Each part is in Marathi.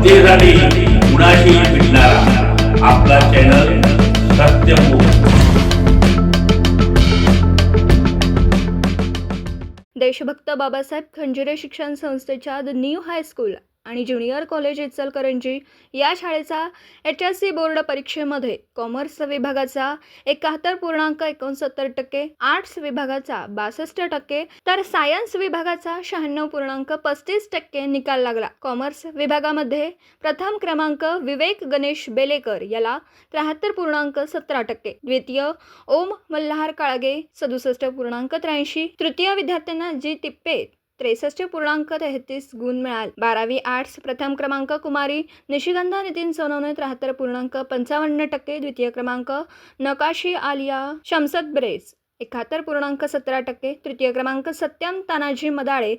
जनतेसाठी कुणाशी भेटणारा आपला चॅनल सत्यमुख देशभक्त बाबासाहेब खंजिरे शिक्षण संस्थेच्या द न्यू हायस्कूल आणि ज्युनियर कॉलेज इचलकरंजी या शाळेचा एच एस सी बोर्ड परीक्षेमध्ये कॉमर्स विभागाचा एकाहत्तर पूर्णांक एकोणसत्तर टक्के आर्ट्स विभागाचा बासष्ट टक्के तर सायन्स विभागाचा शहाण्णव पूर्णांक पस्तीस टक्के निकाल लागला. कॉमर्स विभागामध्ये प्रथम क्रमांक विवेक गणेश बेलेकर याला त्र्याहत्तर पूर्णांक सतरा टक्के द्वितीय ओम मल्हार काळगे सदुसष्ट पूर्णांक त्र्याऐंशी तृतीय विद्यार्थ्यांना जी तिप्पे त्रेसष्ट पूर्णांक तेहतीस गुण मिळाले. बारावी आर्ट्स प्रथम क्रमांक कुमारी निशिगंधा नितीन सोनवणे त्र्याहत्तर पूर्णांक पंचावन्न टक्के द्वितीय क्रमांक नकाशी आलिया शमसद ब्रेस एकाहत्तर पूर्णांक सतरा टक्के तृतीय क्रमांक सत्यम तानाजी मदाळे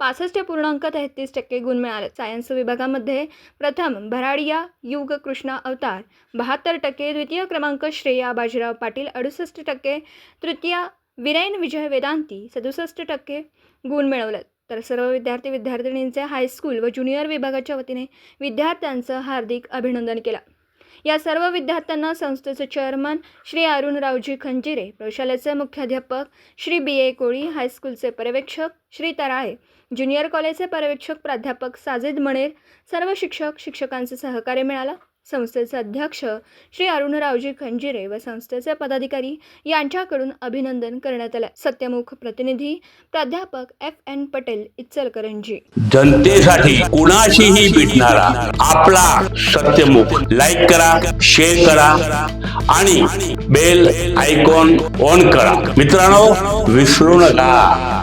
पासष्ट पूर्णांक तेहतीस टक्के गुण मिळाले. सायन्स विभागामध्ये प्रथम भराडिया युग कृष्णा अवतार बहात्तर टक्के द्वितीय क्रमांक श्रेया बाजीराव पाटील अडुसष्ट टक्के तृतीय विरैन विजय वेदांती सदुसष्ट टक्के गुण मिळवलेत तर सर्व विद्यार्थी विद्यार्थिनींचे हायस्कूल व ज्युनियर विभागाच्या वतीने विद्यार्थ्यांचं हार्दिक अभिनंदन केलं. या सर्व विद्यार्थ्यांना संस्थेचे चेअरमन श्री अरुणरावजी खंजिरे प्रशालेचे मुख्याध्यापक श्री बी ए कोळी हायस्कूलचे पर्यवेक्षक श्री तराळे ज्युनियर कॉलेजचे पर्यवेक्षक प्राध्यापक साजिद मणेर सर्व शिक्षक शिक्षकांचे सहकार्य मिळालं. संस्थेचे अध्यक्ष श्री अरुणरावजी खंजिरे व संस्थेचे पदाधिकारी यांच्याकडून अभिनंदन करण्यात आलं. सत्यमुख प्रतिनिधी प्राध्यापक एफ एन पटेल इचलकरंजी. जनतेसाठी कुणाशीही भेटणारा आपला सत्यमुख लाईक करा शेअर करा आणि बेल आयकॉन ऑन करा. मित्रांनो विसरू नका.